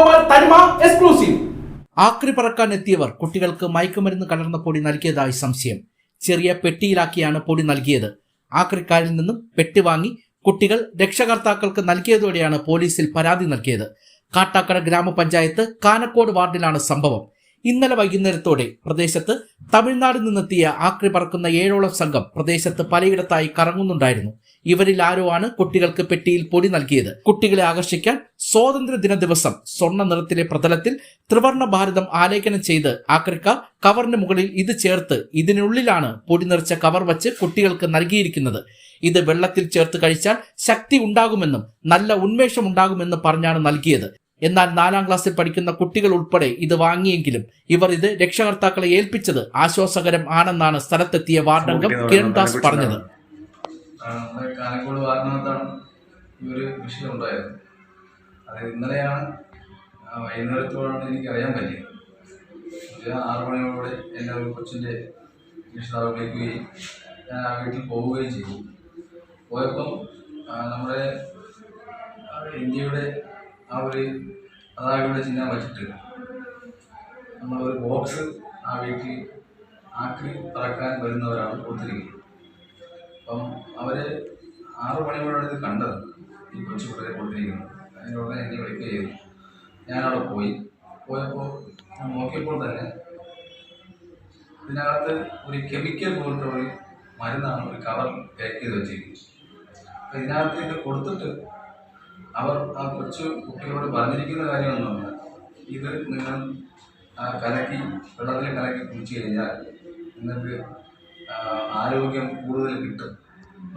ഗോപാൽ തനിമ എക്സ്ക്ലൂസീവ് ആക്രി പറക്കാൻ എത്തിയവർ കുട്ടികൾക്ക് മയക്കുമരുന്ന് കലർന്ന പൊടി നൽകിയതായി സംശയം. ചെറിയ പെട്ടിയിലാക്കിയാണ് പൊടി നൽകിയത്. ആക്രിക്കാരിൽ നിന്നും പെട്ടി വാങ്ങി കുട്ടികൾ രക്ഷകർത്താക്കൾക്ക് നൽകിയതോടെയാണ് പോലീസിൽ പരാതി നൽകിയത്. കാട്ടാക്കട ഗ്രാമപഞ്ചായത്ത് കാനക്കോട് വാർഡിലാണ് സംഭവം. ഇന്നലെ വൈകുന്നേരത്തോടെ പ്രദേശത്ത് തമിഴ്നാട് നിന്നെത്തിയ ആക്രി പറക്കുന്ന ഏഴോളം സംഘം പ്രദേശത്ത് പലയിടത്തായി കറങ്ങുന്നുണ്ടായിരുന്നു. ഇവരിൽ ആരോ ആണ് കുട്ടികൾക്ക് പെട്ടിയിൽ പൊടി നൽകിയത്? കുട്ടികളെ ആകർഷിക്കാൻ സ്വാതന്ത്ര്യ ദിന ദിവസം സ്വർണ നിറത്തിലെ പ്രതലത്തിൽ ത്രിവർണ ഭാരതം ആലേഖനം ചെയ്ത് ആക്രിക്കാർ കവറിന് മുകളിൽ ഇത് ചേർത്ത് ഇതിനുള്ളിലാണ് പൊടി നിറച്ച കവർ വച്ച് കുട്ടികൾക്ക് നൽകിയിരിക്കുന്നത്. ഇത് വെള്ളത്തിൽ ചേർത്ത് കഴിച്ചാൽ ശക്തി ഉണ്ടാകുമെന്നും നല്ല ഉന്മേഷം ഉണ്ടാകുമെന്നും പറഞ്ഞാണ് നൽകിയത്. എന്നാൽ നാലാം ക്ലാസ്സിൽ പഠിക്കുന്ന കുട്ടികൾ ഉൾപ്പെടെ ഇത് വാങ്ങിയെങ്കിലും ഇവർ ഇത് രക്ഷകർത്താക്കളെ ഏൽപ്പിച്ചത് ആശ്വാസകരം ആണെന്നാണ് സ്ഥലത്തെത്തിയ വാർഡംഗം കിരൺദാസ് പറഞ്ഞത്. നമ്മുടെ കാനക്കോട് വാർഡിനകത്താണ് ഈ ഒരു വിഷയം ഉണ്ടായത്. അത് ഇന്നലെയാണ് വൈകുന്നേരത്തോടാണ് എനിക്ക് അറിയാൻ പറ്റിയത് ആറു മണിയോടെ എന്റെ ഒരു കൊച്ചിന്റെ രക്ഷിതാവ് വിളിക്കുകയും ഞാൻ ആ വീട്ടിൽ പോവുകയും ചെയ്തു. പോയപ്പം നമ്മുടെ ഇന്ത്യയുടെ ആ ഒരു പതാകയുടെ ചിഹ്നം വച്ചിട്ട് നമ്മളൊരു ബോക്സ് ആ വീട്ടിൽ ആക്കി പറക്കാൻ വരുന്നവരാണ് കൊടുത്തിരിക്കുന്നത് അപ്പം അവർ ആറു മണിയോടെ കണ്ടത്. ഈ കൊച്ചു പിള്ളേരെ കൊടുത്തിരിക്കുന്നത് ഉടനെ എന്നെ വിളിക്കുക ചെയ്തു. ഞാനവിടെ പോയി. പോയപ്പോൾ നോക്കിയപ്പോൾ തന്നെ ഇതിനകത്ത് ഒരു കെമിക്കൽ പോലത്തെ ഒരു മരുന്നാണ് ഒരു കവർ പാക്ക് ചെയ്ത് വെച്ചിരിക്കുന്നത്. അപ്പം ഇതിനകത്ത് ഇത് കൊടുത്തിട്ട് അവർ ആ കൊച്ചു കുട്ടികളോട് പറഞ്ഞിരിക്കുന്ന കാര്യം എന്ന് പറഞ്ഞാൽ ഇത് നിങ്ങൾ കലക്കി വെള്ളത്തിൽ കലക്കി കുടിച്ചു കഴിഞ്ഞാൽ നിങ്ങൾക്ക് ആരോഗ്യം കൂടുതൽ കിട്ടും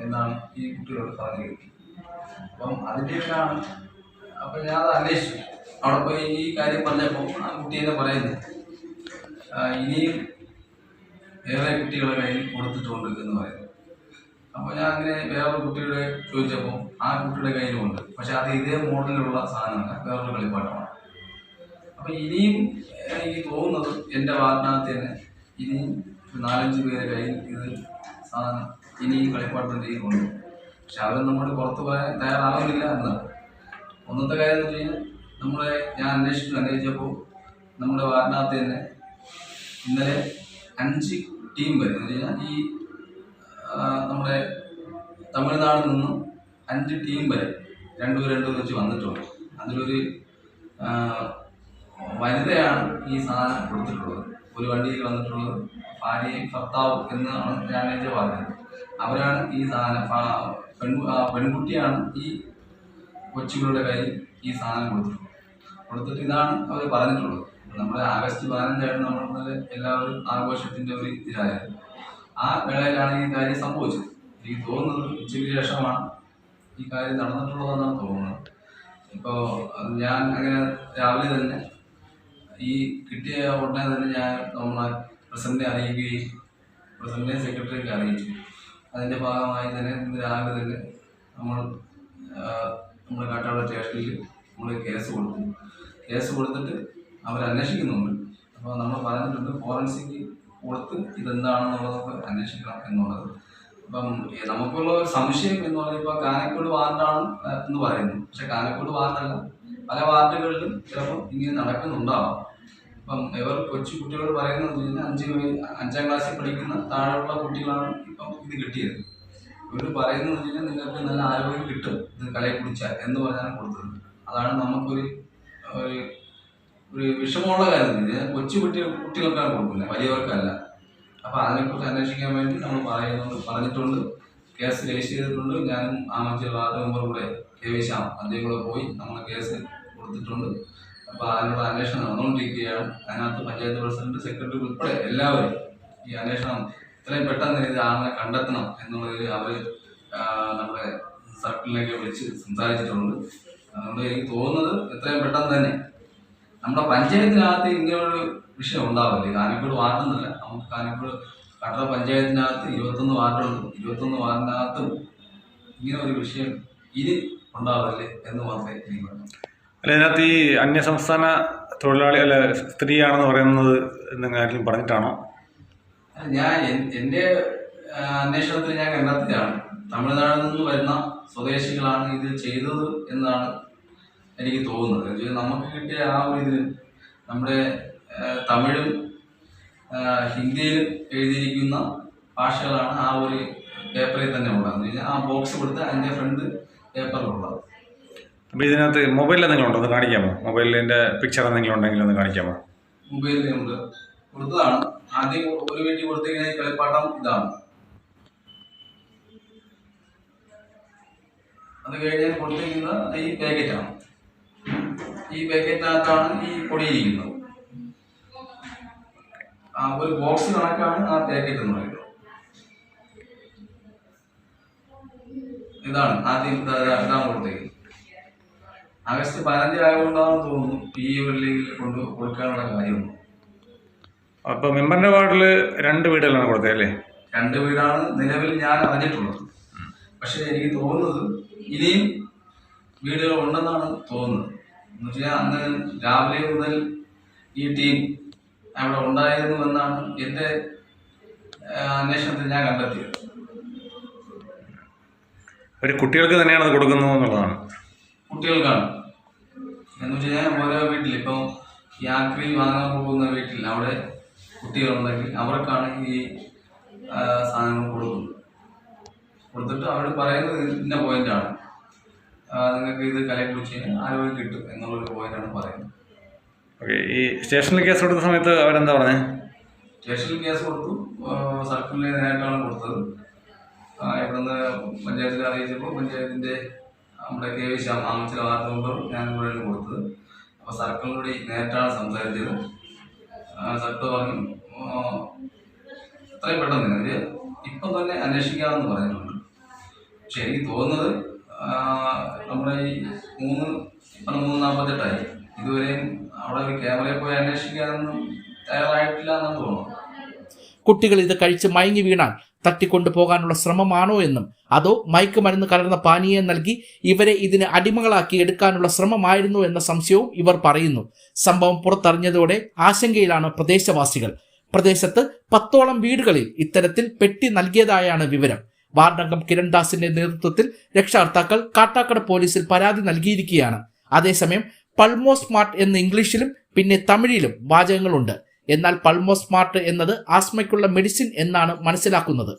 എന്നാണ് ഈ കുട്ടികളോട് പറഞ്ഞിരിക്കുന്നത് അപ്പം അതിന്റെ പേരാണ് അപ്പം ഞാൻ അത് അന്വേഷിച്ചു. അവിടെ പോയി ഈ കാര്യം പറഞ്ഞപ്പോൾ ആ കുട്ടി തന്നെ പറയുന്നു ഇനിയും വേറെ കുട്ടികളെ കയ്യിൽ കൊടുത്തിട്ടുണ്ട് എന്ന് പറയുന്നു. അപ്പോൾ ഞാൻ അങ്ങനെ വേറൊരു കുട്ടിയുടെ ചോദിച്ചപ്പോൾ ആ കുട്ടിയുടെ കയ്യിലുമുണ്ട്. പക്ഷെ അത് ഇതേ മോഡലിലുള്ള സാധനമല്ല വേറൊരു കളിപ്പാട്ടമാണ്. അപ്പോൾ ഇനിയും എനിക്ക് തോന്നുന്നത് എന്റെ വാർഡിനകത്ത് തന്നെ ഇനിയും നാലഞ്ച് പേരെ കയ്യിൽ ഇത് സാധനം ഇനിയും കളിപ്പാട്ടത്തിന്റെ ഉണ്ട് പക്ഷെ അവർ നമ്മൾ പുറത്ത് പോയാൽ തയ്യാറാവുന്നില്ല എന്നാണ് ഒന്നത്തെ കാര്യം എന്ന് വെച്ച് നമ്മളെ ഞാൻ അന്വേഷിച്ചു അന്വേഷിച്ചപ്പോൾ നമ്മുടെ വാർഡിനകത്ത് തന്നെ ഇന്നലെ അഞ്ച് ടീം വരും എന്ന് വെച്ച് കഴിഞ്ഞാൽ ഈ നമ്മുടെ തമിഴ്നാട് നിന്നും അഞ്ച് ടീം വരെ രണ്ടു രണ്ടു വെച്ച് വന്നിട്ടുണ്ട്. അതിലൊരു വനിതയാണ് ഈ സാധനം കൊടുത്തിട്ടുള്ളത്. ഒരു വണ്ടിയിൽ വന്നിട്ടുള്ളത് ഭാര്യയും ഭർത്താവും എന്നാണ് നേരത്തെ പറഞ്ഞത്. അവരാണ് ഈ സാധനം പെൺ പെൺകുട്ടിയാണ് ഈ കൊച്ചുകളുടെ കയ്യിൽ ഈ സാധനം കൊടുത്തിട്ടുള്ളത്. കൊടുത്തിട്ട് ഇതാണ് അവർ പറഞ്ഞിട്ടുള്ളത്. നമ്മുടെ ആഗസ്റ്റ് പതിനഞ്ചായിരുന്നു നമ്മൾ ഇന്നലെ എല്ലാവരും ആഘോഷത്തിന്റെ ഒരു ഇതിലായത്. ആ വേളയിലാണ് ഈ കാര്യം സംഭവിച്ചത്. എനിക്ക് തോന്നുന്നത് ഉച്ചയ്ക്ക് ശേഷമാണ് ഈ കാര്യം നടന്നിട്ടുള്ളതെന്നാണ് തോന്നുന്നത്. ഇപ്പോൾ ഞാൻ അങ്ങനെ രാവിലെ തന്നെ ഈ കിട്ടിയ ഉടനെ തന്നെ ഞാൻ നമ്മളെ പ്രസിഡന്റിനെ അറിയിക്കുകയും പ്രസിഡന്റിനെ സെക്രട്ടറിക്ക് അറിയിച്ചു. അതിന്റെ ഭാഗമായി തന്നെ ഇന്ന് രാവിലെ തന്നെ നമ്മൾ നമ്മുടെ കാട്ടാട് സ്റ്റേഷനിൽ നമ്മൾ കേസ് കൊടുത്തു കേസ് കൊടുത്തിട്ട് അവർ അന്വേഷിക്കുന്നുണ്ട്. അപ്പോൾ നമ്മൾ പറഞ്ഞിട്ടുണ്ട് ഫോറൻസിക് കൊടുത്ത് ഇതെന്താണെന്നുള്ളതൊക്കെ അന്വേഷിക്കണം എന്നുള്ളത്. അപ്പം നമുക്കുള്ള ഒരു സംശയം എന്ന് പറയുന്നത് ഇപ്പോൾ കാനക്കോട് വാർഡാണ് എന്ന് പറയുന്നു. പക്ഷെ കാനക്കോട് വാർഡല്ല. പല വാർഡുകളിലും ചിലപ്പോൾ ഇങ്ങനെ നടക്കുന്നുണ്ടാവാം. അപ്പം ഇവർ കൊച്ചു കുട്ടികളോട് പറയുന്നത് കഴിഞ്ഞാൽ അഞ്ച് അഞ്ചാം ക്ലാസ്സിൽ പഠിക്കുന്ന താഴെയുള്ള കുട്ടികളാണ് ഇപ്പം ഇത് കിട്ടിയത്. ഇവർ പറയുന്നത് കഴിഞ്ഞാൽ നിങ്ങൾക്ക് നല്ല ആരോഗ്യം കിട്ടും ഇത് കളയെ കുടിച്ചാൽ എന്ന് പറഞ്ഞാണ് കൊടുത്തത്. അതാണ് നമുക്കൊരു ഒരു ഒരു വിഷമമുള്ള കാര്യം. കൊച്ചു കുട്ടി കുട്ടികൾക്കാണ് കൊടുക്കുന്നത് വലിയവർക്കല്ല. അപ്പോൾ അതിനെക്കുറിച്ച് അന്വേഷിക്കാൻ വേണ്ടി നമ്മൾ പറയുന്നുണ്ട് പറഞ്ഞിട്ടുണ്ട്. കേസ് രജിസ്റ്റർ ചെയ്തിട്ടുണ്ട്. ഞാനും ആ ആമച്ചൽ വാർഡ് മെമ്പർ കൂടെ കെ വി ശ്യാം അദ്ദേഹം കൂടെ പോയി നമ്മൾ കേസ് കൊടുത്തിട്ടുണ്ട്. അപ്പോൾ അതിനുള്ള അന്വേഷണം നടന്നുകൊണ്ടിരിക്കുകയാണ്. അതിനകത്ത് പഞ്ചായത്ത് പ്രസിഡന്റ് സെക്രട്ടറി ഉൾപ്പെടെ എല്ലാവരും ഈ അന്വേഷണം ഇത്രയും പെട്ടെന്ന് ഇത് ആളെ കണ്ടെത്തണം എന്നുള്ളത് അവർ നമ്മുടെ സർക്കിളിലേക്ക് വിളിച്ച് സംസാരിച്ചിട്ടുണ്ട്. അതുകൊണ്ട് എനിക്ക് തോന്നുന്നത് എത്രയും പെട്ടെന്ന് തന്നെ നമ്മുടെ പഞ്ചായത്തിനകത്ത് ഇങ്ങനൊരു വിഷയം ഉണ്ടാവില്ല? കാനക്കോട് വാർഡെന്നല്ല. നമുക്ക് കാനക്കോട് കട്ടറ പഞ്ചായത്തിനകത്ത് ഇരുപത്തൊന്ന് വാർഡുണ്ട്. ഇരുപത്തൊന്ന് വാർഡിനകത്തും ഇങ്ങനെ ഒരു വിഷയം ഇനി ഉണ്ടാവില്ലേ എന്ന് മാത്രമേ എനിക്ക് പറയാം അല്ല ഇതിനകത്ത് ഈ അന്യസംസ്ഥാന തൊഴിലാളി അല്ല സ്ത്രീയാണെന്ന് പറയുന്നത് നിങ്ങൾ ആരെങ്കിലും പറഞ്ഞിട്ടാണോ? ഞാൻ എൻ- എന്റെ അന്വേഷണത്തിൽ ഞാൻ കണ്ടെത്തിയതാണ്. തമിഴ്നാട്ടിൽ നിന്ന് വരുന്ന സ്വദേശികളാണ് ഇത് ചെയ്തത് എന്നാണ് എനിക്ക് തോന്നുന്നത്. നമുക്ക് കിട്ടിയ ആ ഒരു ഇത് നമ്മുടെ തമിഴും ഹിന്ദിയിലും എഴുതിയിരിക്കുന്ന ഭാഷകളാണ് ആ ഒരു പേപ്പറിൽ തന്നെ ഉള്ളത്. ആ ബോക്സ് കൊടുത്ത് അതിന്റെ ഫ്രണ്ട് പേപ്പറിലുള്ളത്. അപ്പോൾ ഇതിനകത്ത് മൊബൈലിൽ എന്തെങ്കിലും ഉണ്ടോ ഒന്ന് കാണിക്കാമോ? മൊബൈലിന്റെ പിക്ചർ എന്തെങ്കിലും ഉണ്ടെങ്കിൽ ഒന്ന് കാണിക്കാമോ? ഇതാണ്. ആദ്യം കൊടുത്തേക്കുന്നത് ആഗസ്റ്റ് പതിനഞ്ച് ആയതുകൊണ്ടാണെന്ന് തോന്നുന്നു. ഈ ഒരു ലീഗിൽ കൊണ്ട് കൊടുക്കാനുള്ള കാര്യം. അപ്പൊ മെമ്പറിന്റെ വാർഡിൽ രണ്ട് വീടുകളാണ് കൊടുത്തത് അല്ലേ? രണ്ട് വീടാണ് നിലവിൽ ഞാൻ അറിഞ്ഞിട്ടുള്ളത്. പക്ഷെ എനിക്ക് തോന്നുന്നത് ഇനിയും വീടുകൾ ഉണ്ടെന്നാണ് തോന്നുന്നത്. എന്ന് വെച്ചാൽ അന്ന് രാവിലെ മുതൽ ഈ ടീം അവിടെ ഉണ്ടായിരുന്നു എന്നാണ് എന്റെ അന്വേഷണത്തിൽ ഞാൻ കണ്ടെത്തിയത്. ഒരു കുട്ടികൾക്ക് തന്നെയാണ് അത് കൊടുക്കുന്നത് എന്നുള്ളതാണ്. കുട്ടികൾക്കാണ്. എന്ന് വെച്ച് കഴിഞ്ഞാൽ ഓരോ വീട്ടിൽ ഇപ്പം ഈ ആക്രി വാങ്ങാൻ പോകുന്ന വീട്ടിൽ അവിടെ കുട്ടികളുണ്ടെങ്കിൽ അവർക്കാണ് ഈ സാധനങ്ങൾ കൊടുക്കുന്നത്. കൊടുത്തിട്ട് അവർ പറയുന്നത് ഇന്ന പോയിന്റാണ് നിങ്ങൾക്ക് ഇത് കലയെ കുറിച്ച് ആരോഗ്യം കിട്ടും എന്നുള്ളൊരു പോയിന്റാണ് പറയുന്നത്. ഓക്കെ ഈ സ്റ്റേഷനിൽ കേസ് കൊടുത്ത സമയത്ത് അവരെന്താ പറഞ്ഞത് സ്റ്റേഷനിൽ കേസ് കൊടുത്തു. സർക്കിളിൽ നേരിട്ടാണ് കൊടുത്തത്. ഇവിടുന്ന് പഞ്ചായത്തിൽ അറിയിച്ചപ്പോൾ പഞ്ചായത്തിന്റെ നമ്മുടെ കെ വി ശ്യാം ആമച്ചില വാർത്ത മെമ്പർ ഞാൻ കൂടെയാണ് കൊടുത്തത്. അപ്പോൾ കൂടി നേരിട്ടാണ് സംസാരിച്ചത്. സർക്കിൾ പറഞ്ഞു അത്രയും പെട്ടെന്ന് ഇത് ഇപ്പം തന്നെ അന്വേഷിക്കാമെന്ന് പറഞ്ഞിട്ടുണ്ട്. പക്ഷെ എനിക്ക് തോന്നുന്നത് നമ്മുടെ ഈ മൂന്ന് ഇപ്പം മൂന്ന് നാൽപ്പത്തെട്ടായി ഇതുവരെയും അവിടെ ക്യാമറയിൽ പോയി അന്വേഷിക്കാനൊന്നും തയ്യാറായിട്ടില്ല എന്നാണ് തോന്നുന്നത്. കുട്ടികൾ ഇത് കഴിച്ച് മയങ്ങി വീണാൽ തട്ടിക്കൊണ്ടു പോകാനുള്ള ശ്രമമാണോ എന്നും അതോ മയക്കുമരുന്ന് കലർന്ന പാനീയം നൽകി ഇവരെ ഇതിന് അടിമകളാക്കി എടുക്കാനുള്ള ശ്രമമായിരുന്നു എന്ന സംശയവും ഇവർ പറയുന്നു. സംഭവം പുറത്തറിഞ്ഞതോടെ ആശങ്കയിലാണ് പ്രദേശവാസികൾ. പ്രദേശത്ത് പത്തോളം വീടുകളിൽ ഇത്തരത്തിൽ പെട്ടി നൽകിയതായാണ് വിവരം. വാർഡംഗം കിരൺദാസിന്റെ നേതൃത്വത്തിൽ രക്ഷാർത്താക്കൾ കാട്ടാക്കട പോലീസിൽ പരാതി നൽകിയിരിക്കുകയാണ്. അതേസമയം പൾമോ സ്മാർട്ട് എന്ന് ഇംഗ്ലീഷിലും പിന്നെ തമിഴിലും വാചകങ്ങളുണ്ട്. എന്നാൽ പൾമോസ്മാർട്ട് എന്നത് ആസ്മയ്ക്കുള്ള മെഡിസിൻ എന്നാണ് മനസ്സിലാക്കുന്നത്.